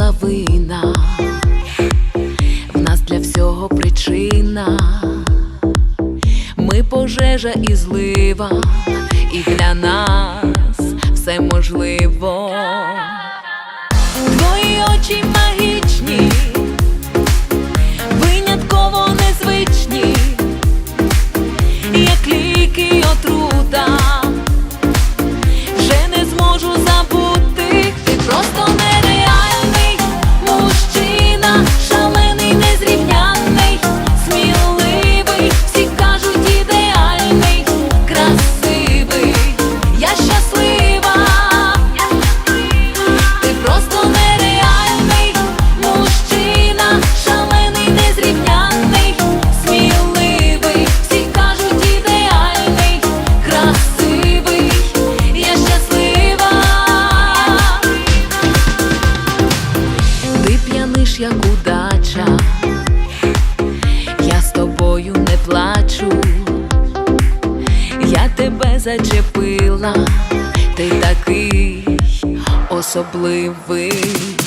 лавина, в нас для всього причина. Ми пожежа і злива, і для нас все можливо. Твої очі магічні, Ти як удача, я з тобою не плачу, я тебе зачепила, ти такий особливий.